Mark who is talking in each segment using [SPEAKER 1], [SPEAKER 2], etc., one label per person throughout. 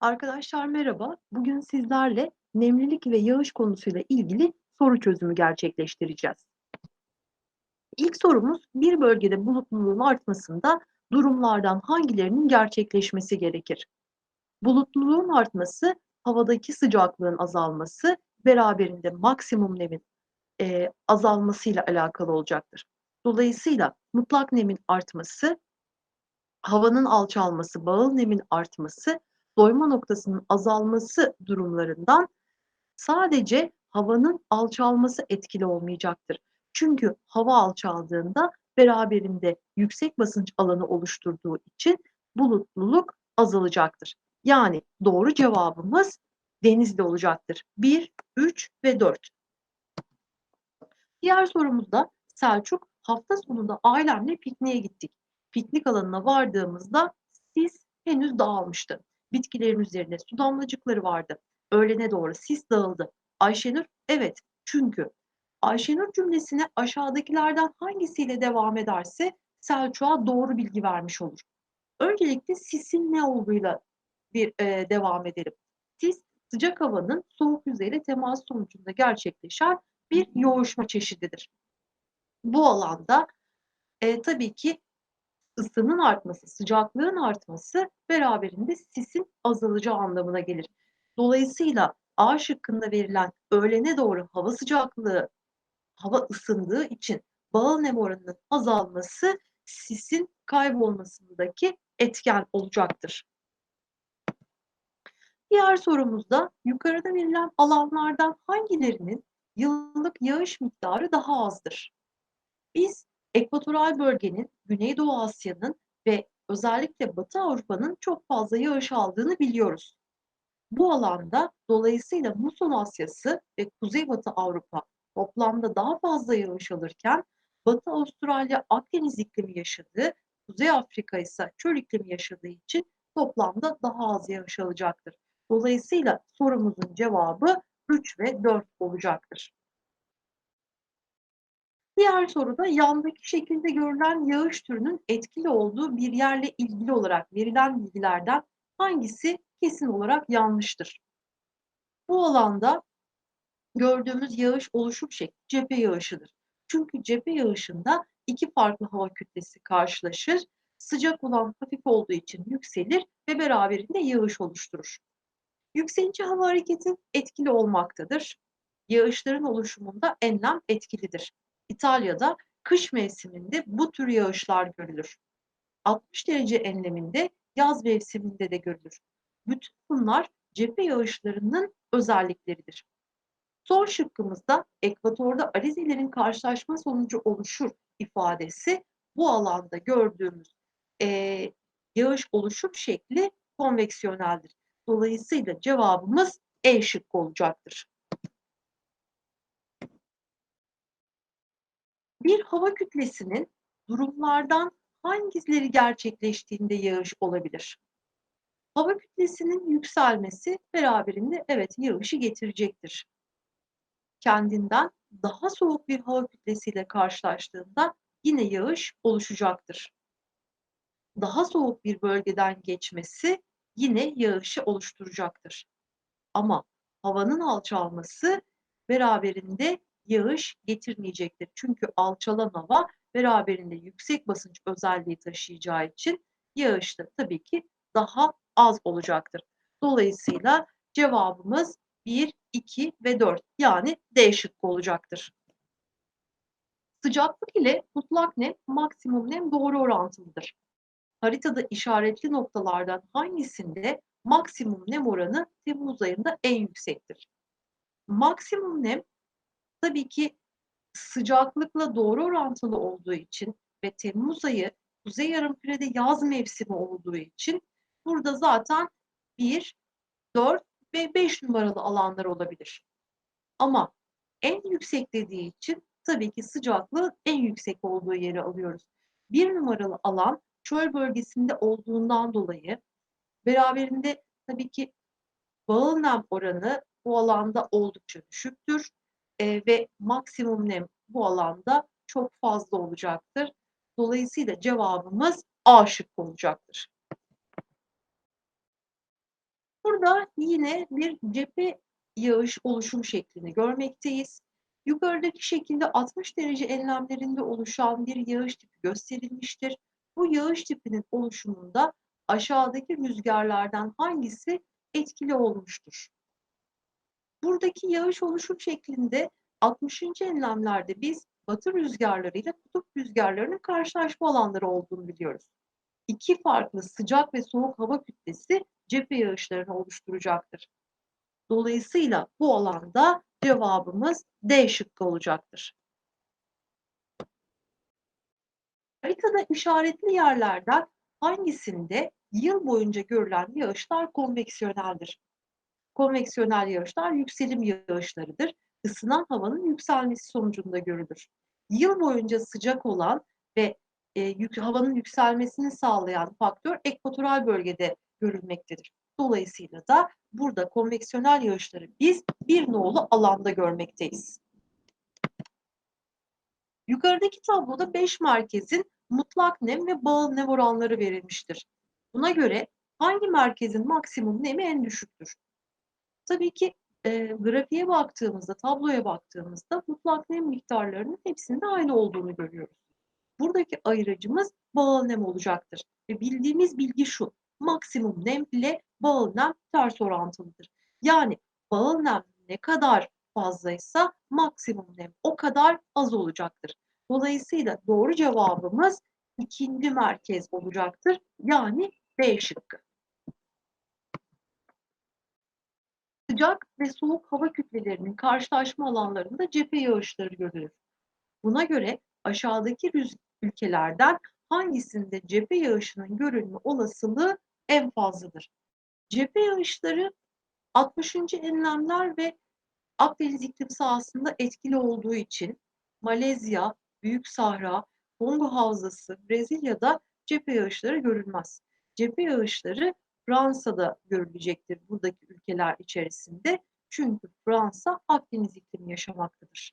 [SPEAKER 1] Arkadaşlar merhaba. Bugün sizlerle nemlilik ve yağış konusuyla ilgili soru çözümü gerçekleştireceğiz. İlk sorumuz bir bölgede bulutluluğun artmasında durumlardan hangilerinin gerçekleşmesi gerekir? Bulutluluğun artması, havadaki sıcaklığın azalması, beraberinde maksimum nemin e, azalmasıyla alakalı olacaktır. Dolayısıyla mutlak nemin artması, havanın alçalması, bağıl nemin artması, doyma noktasının azalması durumlarından sadece havanın alçalması etkili olmayacaktır. Çünkü hava alçaldığında beraberinde yüksek basınç alanı oluşturduğu için bulutluluk azalacaktır. Yani doğru cevabımız denizli olacaktır. 1, 3 ve 4. Diğer sorumuzda Selçuk hafta sonunda ailemle pikniğe gittik. Piknik alanına vardığımızda sis henüz dağılmıştı. Bitkilerin üzerine su damlacıkları vardı. Öğlene doğru sis dağıldı. Ayşenur, evet çünkü. Ayşenur cümlesine aşağıdakilerden hangisiyle devam ederse Selçuk'a doğru bilgi vermiş olur. Öncelikle sisin ne olduğuyla bir e, devam edelim. Sis sıcak havanın soğuk yüzeyle temas sonucunda gerçekleşen bir yoğuşma çeşididir. Bu alanda e, tabii ki ısının artması, sıcaklığın artması beraberinde sisin azalacağı anlamına gelir. Dolayısıyla A şıkkında verilen öğlene doğru hava sıcaklığı, hava ısındığı için bağıl nem oranının azalması sisin kaybolmasındaki etken olacaktır. Diğer sorumuzda yukarıda verilen alanlardan hangilerinin yıllık yağış miktarı daha azdır? Biz ekvatoral bölgenin, Güneydoğu Asya'nın ve özellikle Batı Avrupa'nın çok fazla yağış aldığını biliyoruz. Bu alanda dolayısıyla Muson Asyası ve Kuzeybatı Avrupa toplamda daha fazla yağış alırken Batı Avustralya Akdeniz iklimi yaşadığı, Kuzey Afrika ise çöl iklimi yaşadığı için toplamda daha az yağış alacaktır. Dolayısıyla sorumuzun cevabı 3 ve 4 olacaktır. Diğer soruda yandaki şekilde görülen yağış türünün etkili olduğu bir yerle ilgili olarak verilen bilgilerden hangisi kesin olarak yanlıştır? Bu alanda gördüğümüz yağış oluşum şekli cephe yağışıdır. Çünkü cephe yağışında iki farklı hava kütlesi karşılaşır. Sıcak olan hafif olduğu için yükselir ve beraberinde yağış oluşturur. Yükselici hava hareketi etkili olmaktadır. Yağışların oluşumunda enlem etkilidir. İtalya'da kış mevsiminde bu tür yağışlar görülür. 60 derece enleminde yaz mevsiminde de görülür. Bütün bunlar cephe yağışlarının özellikleridir. Son şıkkımızda ekvatorda alizelerin karşılaşma sonucu oluşur ifadesi bu alanda gördüğümüz e, yağış oluşum şekli konveksiyoneldir. Dolayısıyla cevabımız E şıkkı olacaktır. Bir hava kütlesinin durumlardan hangileri gerçekleştiğinde yağış olabilir? Hava kütlesinin yükselmesi beraberinde evet yağışı getirecektir. Kendinden daha soğuk bir hava kütlesiyle karşılaştığında yine yağış oluşacaktır. Daha soğuk bir bölgeden geçmesi yine yağışı oluşturacaktır. Ama havanın alçalması beraberinde yağış getirmeyecektir. Çünkü alçalan hava beraberinde yüksek basınç özelliği taşıyacağı için yağış da tabii ki daha az olacaktır. Dolayısıyla cevabımız 1, 2 ve 4 yani D şıkkı olacaktır. Sıcaklık ile mutlak nem, maksimum nem doğru orantılıdır. Haritada işaretli noktalardan hangisinde maksimum nem oranı Temmuz ayında en yüksektir? Maksimum nem tabii ki sıcaklıkla doğru orantılı olduğu için ve Temmuz ayı Kuzey Yarımküre'de yaz mevsimi olduğu için burada zaten 1, 4 ve 5 numaralı alanlar olabilir. Ama en yüksek dediği için tabii ki sıcaklığı en yüksek olduğu yeri alıyoruz. Bir numaralı alan çöl bölgesinde olduğundan dolayı beraberinde tabii ki bağıl nem oranı bu alanda oldukça düşüktür e, ve maksimum nem bu alanda çok fazla olacaktır. Dolayısıyla cevabımız A şıkkı olacaktır. Burada yine bir cephe yağış oluşum şeklini görmekteyiz. Yukarıdaki şekilde 60 derece enlemlerinde oluşan bir yağış tipi gösterilmiştir. Bu yağış tipinin oluşumunda aşağıdaki rüzgarlardan hangisi etkili olmuştur? Buradaki yağış oluşum şeklinde 60. enlemlerde biz batı rüzgarları ile kutup rüzgarlarının karşılaşma alanları olduğunu biliyoruz. İki farklı sıcak ve soğuk hava kütlesi cephe yağışlarını oluşturacaktır. Dolayısıyla bu alanda cevabımız D şıkkı olacaktır. Haritada işaretli yerlerden hangisinde yıl boyunca görülen yağışlar konveksiyoneldir? Konveksiyonel yağışlar yükselim yağışlarıdır. Isınan havanın yükselmesi sonucunda görülür. Yıl boyunca sıcak olan ve e, yük, havanın yükselmesini sağlayan faktör ekvatoral bölgede görülmektedir. Dolayısıyla da burada konveksiyonel yağışları biz bir nolu alanda görmekteyiz. Yukarıdaki tabloda 5 merkezin mutlak nem ve bağıl nem oranları verilmiştir. Buna göre hangi merkezin maksimum nemi en düşüktür? Tabii ki e, grafiğe baktığımızda, tabloya baktığımızda mutlak nem miktarlarının hepsinde aynı olduğunu görüyoruz. Buradaki ayırıcımız bağıl nem olacaktır. Ve bildiğimiz bilgi şu, maksimum nem ile bağıl nem ters orantılıdır. Yani bağıl nem ne kadar fazlaysa maksimum nem o kadar az olacaktır. Dolayısıyla doğru cevabımız ikinci merkez olacaktır. Yani B şıkkı. Sıcak ve soğuk hava kütlelerinin karşılaşma alanlarında cephe yağışları görülür. Buna göre aşağıdaki ülkelerden hangisinde cephe yağışının görülme olasılığı en fazladır? Cephe yağışları 60. enlemler ve Akdeniz iklim sahasında etkili olduğu için Malezya, Büyük Sahra, Kongo Havzası, Brezilya'da cephe yağışları görülmez. Cephe yağışları Fransa'da görülecektir buradaki ülkeler içerisinde. Çünkü Fransa Akdeniz iklimi yaşamaktadır.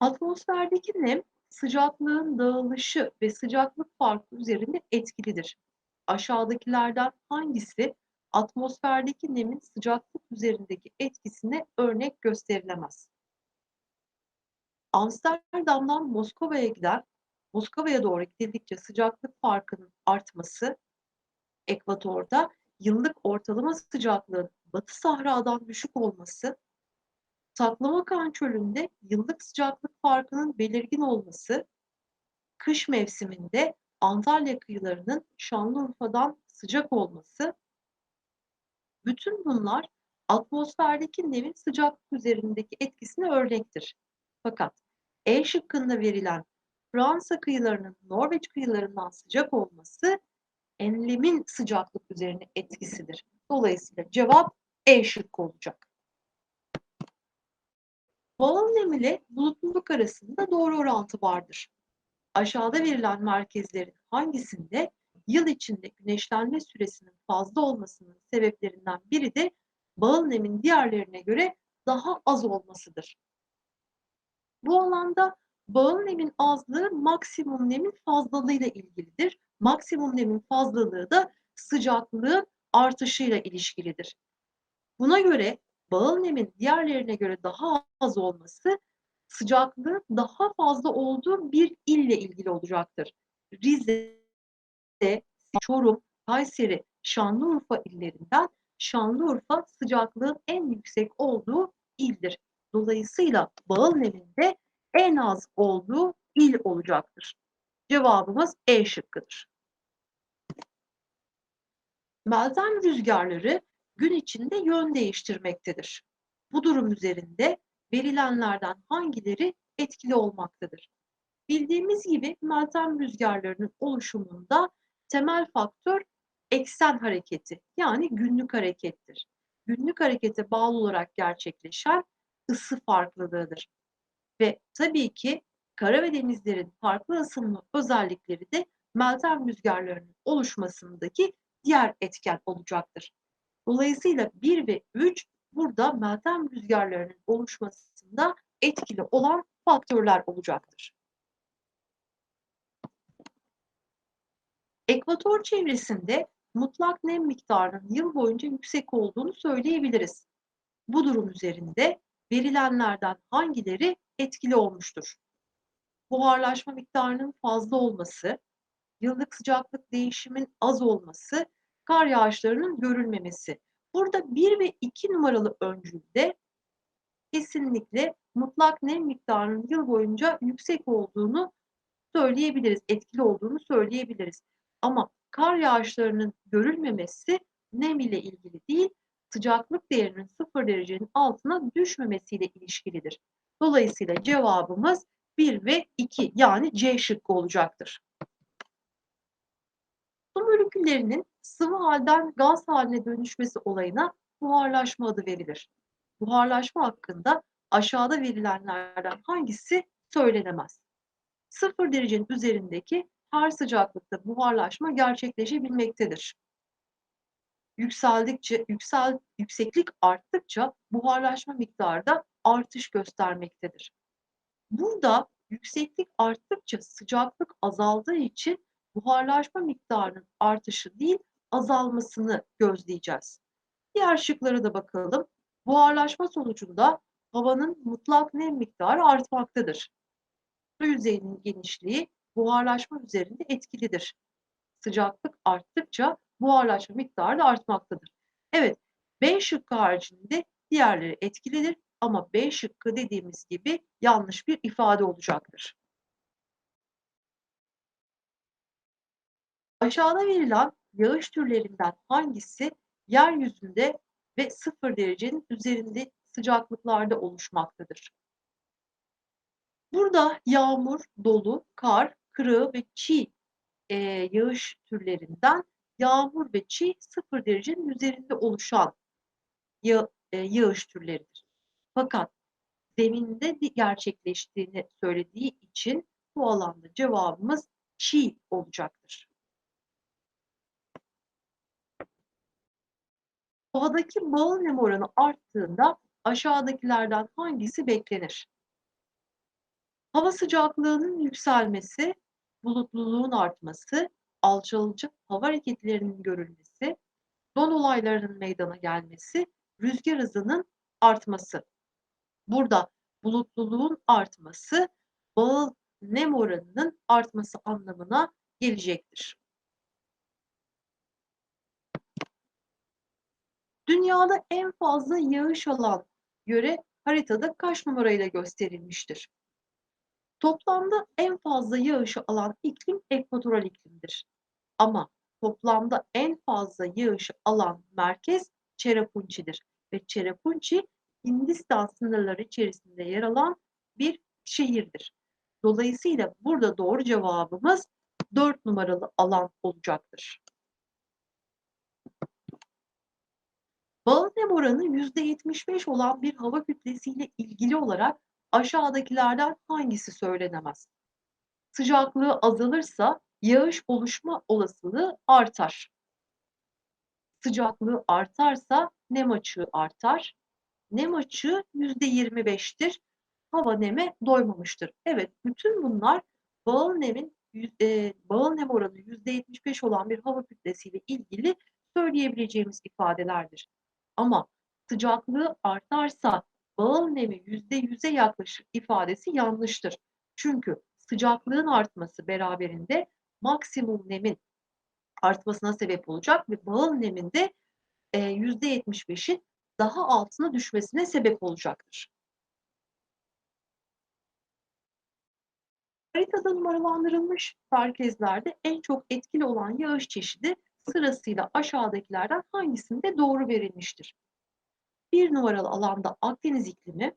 [SPEAKER 1] Atmosferdeki nem sıcaklığın dağılışı ve sıcaklık farkı üzerinde etkilidir. Aşağıdakilerden hangisi atmosferdeki nemin sıcaklık üzerindeki etkisine örnek gösterilemez? Amsterdam'dan Moskova'ya giden, Moskova'ya doğru gidildikçe sıcaklık farkının artması, ekvatorda yıllık ortalama sıcaklığın Batı Sahra'dan düşük olması, Taklamakan çölünde yıllık sıcaklık farkının belirgin olması, kış mevsiminde Antalya kıyılarının Şanlıurfa'dan sıcak olması, bütün bunlar atmosferdeki nemin sıcaklık üzerindeki etkisine örnektir. Fakat E şıkkında verilen Fransa kıyılarının Norveç kıyılarından sıcak olması enlemin sıcaklık üzerine etkisidir. Dolayısıyla cevap E şıkkı olacak. Bağıl nem ile bulutluluk arasında doğru orantı vardır. Aşağıda verilen merkezlerin hangisinde yıl içinde güneşlenme süresinin fazla olmasının sebeplerinden biri de bağıl nemin diğerlerine göre daha az olmasıdır. Bu alanda bağıl nemin azlığı maksimum nemin fazlalığıyla ilgilidir. Maksimum nemin fazlalığı da sıcaklığın artışıyla ilişkilidir. Buna göre bağıl nemin diğerlerine göre daha az olması sıcaklığın daha fazla olduğu bir ille ilgili olacaktır. Rize, Çorum, Kayseri, Şanlıurfa illerinden Şanlıurfa sıcaklığın en yüksek olduğu ildir. Dolayısıyla bağıl neminde en az olduğu il olacaktır. Cevabımız E şıkkıdır. Meltem rüzgarları gün içinde yön değiştirmektedir. Bu durum üzerinde verilenlerden hangileri etkili olmaktadır? Bildiğimiz gibi meltem rüzgarlarının oluşumunda temel faktör eksen hareketi yani günlük harekettir. Günlük harekete bağlı olarak gerçekleşen ısı farklılığıdır. Ve tabii ki kara ve denizlerin farklı ısınma özellikleri de meltem rüzgarlarının oluşmasındaki diğer etken olacaktır. Dolayısıyla 1 ve 3 burada meltem rüzgarlarının oluşmasında etkili olan faktörler olacaktır. Ekvator çevresinde mutlak nem miktarının yıl boyunca yüksek olduğunu söyleyebiliriz. Bu durum üzerinde verilenlerden hangileri etkili olmuştur? Buharlaşma miktarının fazla olması, yıllık sıcaklık değişimin az olması, kar yağışlarının görülmemesi. Burada 1 ve 2 numaralı öncülde kesinlikle mutlak nem miktarının yıl boyunca yüksek olduğunu söyleyebiliriz, etkili olduğunu söyleyebiliriz. Ama kar yağışlarının görülmemesi nem ile ilgili değil, sıcaklık değerinin 0 derecenin altına düşmemesiyle ilişkilidir. Dolayısıyla cevabımız 1 ve 2 yani C şıkkı olacaktır. Su moleküllerinin sıvı halden gaz haline dönüşmesi olayına buharlaşma adı verilir. Buharlaşma hakkında aşağıda verilenlerden hangisi söylenemez? 0 derecenin üzerindeki her sıcaklıkta buharlaşma gerçekleşebilmektedir. Yükseldikçe, yüksel, yükseklik arttıkça buharlaşma miktarı da artış göstermektedir. Burada yükseklik arttıkça sıcaklık azaldığı için buharlaşma miktarının artışı değil azalmasını gözleyeceğiz. Diğer şıklara da bakalım. Buharlaşma sonucunda havanın mutlak nem miktarı artmaktadır. Su yüzeyinin genişliği buharlaşma üzerinde etkilidir. Sıcaklık arttıkça buharlaşma miktarı da artmaktadır. Evet, B şıkkı haricinde diğerleri etkilidir ama B şıkkı dediğimiz gibi yanlış bir ifade olacaktır. Aşağıda verilen yağış türlerinden hangisi yeryüzünde ve sıfır derecenin üzerinde sıcaklıklarda oluşmaktadır? Burada yağmur, dolu, kar, kırığı ve çiğ e, yağış türlerinden yağmur ve çiğ sıfır derecenin üzerinde oluşan yağ, e, yağış türleridir. Fakat zeminde gerçekleştiğini söylediği için bu alanda cevabımız çiğ olacaktır. Havadaki bağıl nem oranı arttığında aşağıdakilerden hangisi beklenir? Hava sıcaklığının yükselmesi, bulutluluğun artması, alçalıcı hava hareketlerinin görülmesi, don olaylarının meydana gelmesi, rüzgar hızının artması. Burada bulutluluğun artması, bağıl nem oranının artması anlamına gelecektir. Dünyada en fazla yağış alan göre haritada kaç numarayla gösterilmiştir? Toplamda en fazla yağışı alan iklim ekvatoral iklimdir. Ama toplamda en fazla yağışı alan merkez Çerapunçi'dir. Ve Çerapunçi Hindistan sınırları içerisinde yer alan bir şehirdir. Dolayısıyla burada doğru cevabımız 4 numaralı alan olacaktır. Bağıl nem oranı %75 olan bir hava kütlesiyle ilgili olarak aşağıdakilerden hangisi söylenemez? Sıcaklığı azalırsa yağış oluşma olasılığı artar. Sıcaklığı artarsa nem açığı artar nem açığı %25'tir. Hava neme doymamıştır. Evet bütün bunlar bağıl nemin e, bağıl nem oranı %75 olan bir hava kütlesiyle ilgili söyleyebileceğimiz ifadelerdir. Ama sıcaklığı artarsa bağıl nemi %100'e yaklaşır ifadesi yanlıştır. Çünkü sıcaklığın artması beraberinde maksimum nemin artmasına sebep olacak ve bağıl neminde e, %75'in daha altına düşmesine sebep olacaktır. Haritada numaralandırılmış merkezlerde en çok etkili olan yağış çeşidi sırasıyla aşağıdakilerden hangisinde doğru verilmiştir? Bir numaralı alanda Akdeniz iklimi,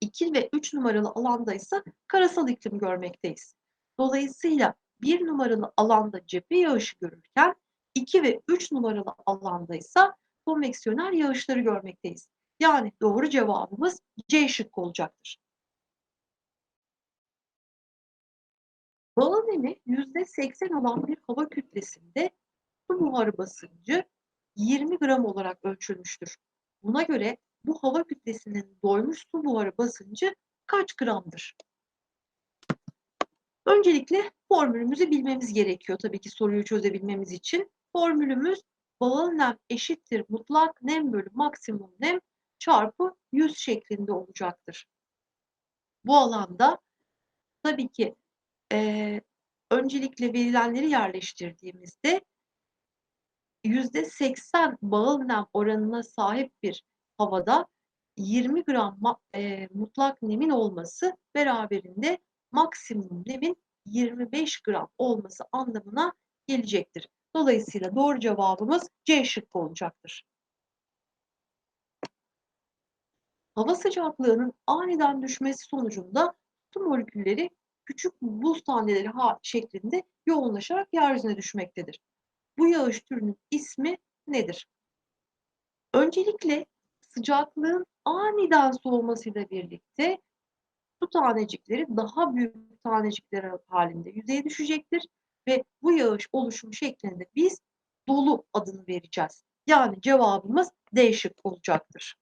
[SPEAKER 1] 2 ve 3 numaralı alanda ise karasal iklim görmekteyiz. Dolayısıyla bir numaralı alanda cephe yağışı görürken 2 ve 3 numaralı alanda ise konveksiyonel yağışları görmekteyiz. Yani doğru cevabımız C şıkkı olacaktır. Bala nemi %80 olan bir hava kütlesinde su buharı basıncı 20 gram olarak ölçülmüştür. Buna göre bu hava kütlesinin doymuş su buharı basıncı kaç gramdır? Öncelikle formülümüzü bilmemiz gerekiyor tabii ki soruyu çözebilmemiz için. Formülümüz bağıl nem eşittir mutlak nem bölü maksimum nem çarpı 100 şeklinde olacaktır. Bu alanda tabii ki e, öncelikle verilenleri yerleştirdiğimizde %80 bağıl nem oranına sahip bir havada 20 gram e, mutlak nemin olması beraberinde maksimum nemin 25 gram olması anlamına gelecektir. Dolayısıyla doğru cevabımız C şıkkı olacaktır. Hava sıcaklığının aniden düşmesi sonucunda su molekülleri küçük buz taneleri şeklinde yoğunlaşarak yeryüzüne düşmektedir. Bu yağış türünün ismi nedir? Öncelikle sıcaklığın aniden soğumasıyla birlikte su tanecikleri daha büyük tanecikler halinde yüzeye düşecektir ve bu yağış oluşumu şeklinde biz dolu adını vereceğiz. Yani cevabımız D şık olacaktır.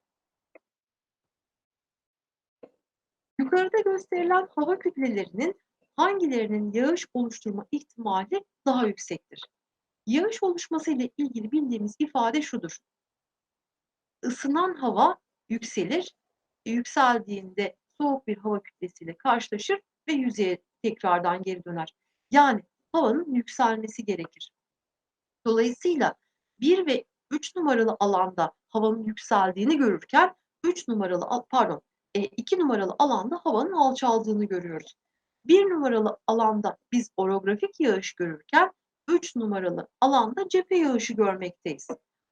[SPEAKER 1] Yukarıda gösterilen hava kütlelerinin hangilerinin yağış oluşturma ihtimali daha yüksektir? Yağış oluşması ile ilgili bildiğimiz ifade şudur. Isınan hava yükselir, yükseldiğinde soğuk bir hava kütlesiyle karşılaşır ve yüzeye tekrardan geri döner. Yani havanın yükselmesi gerekir. Dolayısıyla 1 ve 3 numaralı alanda havanın yükseldiğini görürken 3 numaralı pardon 2 e, numaralı alanda havanın alçaldığını görüyoruz. 1 numaralı alanda biz orografik yağış görürken 3 numaralı alanda cephe yağışı görmekteyiz.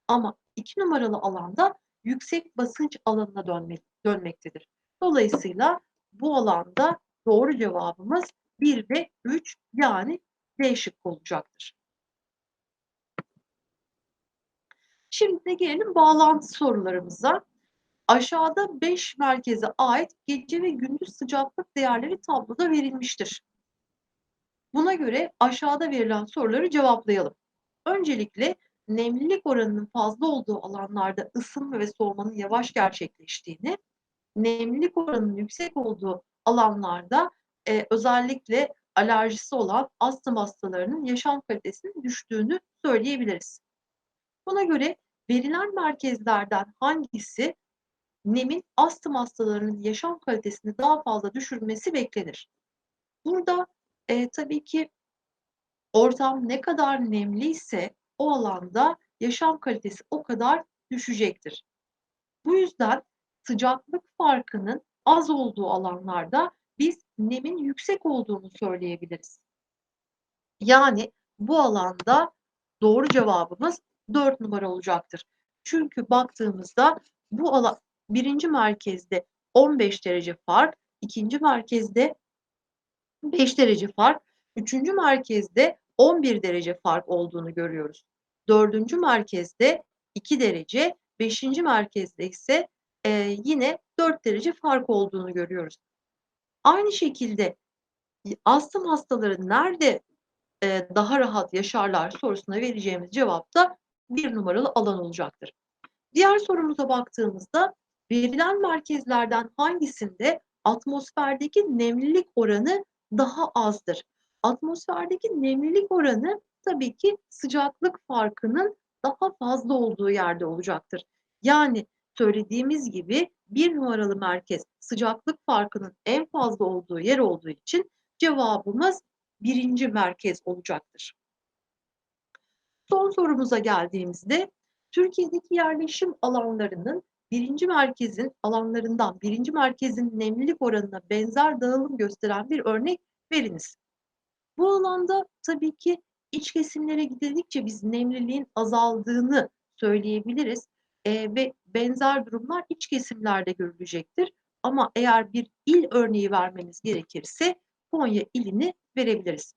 [SPEAKER 1] Ama 2 numaralı alanda yüksek basınç alanına dönmek, dönmektedir. Dolayısıyla bu alanda doğru cevabımız 1 ve 3 yani D şıkkı olacaktır. Şimdi de gelelim bağlantı sorularımıza. Aşağıda 5 merkeze ait gece ve gündüz sıcaklık değerleri tabloda verilmiştir. Buna göre aşağıda verilen soruları cevaplayalım. Öncelikle nemlilik oranının fazla olduğu alanlarda ısınma ve soğumanın yavaş gerçekleştiğini, nemlilik oranının yüksek olduğu alanlarda e, özellikle alerjisi olan astım hastalarının yaşam kalitesinin düştüğünü söyleyebiliriz. Buna göre verilen merkezlerden hangisi nemin astım hastalarının yaşam kalitesini daha fazla düşürmesi beklenir? Burada e, tabii ki ortam ne kadar nemliyse o alanda yaşam kalitesi o kadar düşecektir. Bu yüzden sıcaklık farkının az olduğu alanlarda biz nemin yüksek olduğunu söyleyebiliriz. Yani bu alanda doğru cevabımız 4 numara olacaktır. Çünkü baktığımızda bu alan birinci merkezde 15 derece fark, ikinci merkezde 5 derece fark, üçüncü merkezde 11 derece fark olduğunu görüyoruz. Dördüncü merkezde 2 derece, beşinci merkezde ise e, yine 4 derece fark olduğunu görüyoruz. Aynı şekilde astım hastaları nerede e, daha rahat yaşarlar sorusuna vereceğimiz cevap da bir numaralı alan olacaktır. Diğer sorumuza baktığımızda verilen merkezlerden hangisinde atmosferdeki nemlilik oranı daha azdır? Atmosferdeki nemlilik oranı tabii ki sıcaklık farkının daha fazla olduğu yerde olacaktır. Yani söylediğimiz gibi bir numaralı merkez sıcaklık farkının en fazla olduğu yer olduğu için cevabımız birinci merkez olacaktır. Son sorumuza geldiğimizde Türkiye'deki yerleşim alanlarının birinci merkezin alanlarından birinci merkezin nemlilik oranına benzer dağılım gösteren bir örnek veriniz. Bu alanda tabii ki iç kesimlere gidildikçe biz nemliliğin azaldığını söyleyebiliriz e, ve benzer durumlar iç kesimlerde görülecektir. Ama eğer bir il örneği vermemiz gerekirse Konya ilini verebiliriz.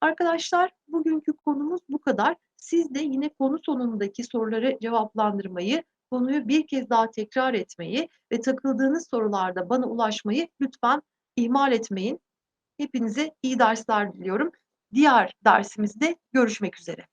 [SPEAKER 1] Arkadaşlar bugünkü konumuz bu kadar. Siz de yine konu sonundaki soruları cevaplandırmayı, konuyu bir kez daha tekrar etmeyi ve takıldığınız sorularda bana ulaşmayı lütfen ihmal etmeyin. Hepinize iyi dersler diliyorum. Diğer dersimizde görüşmek üzere.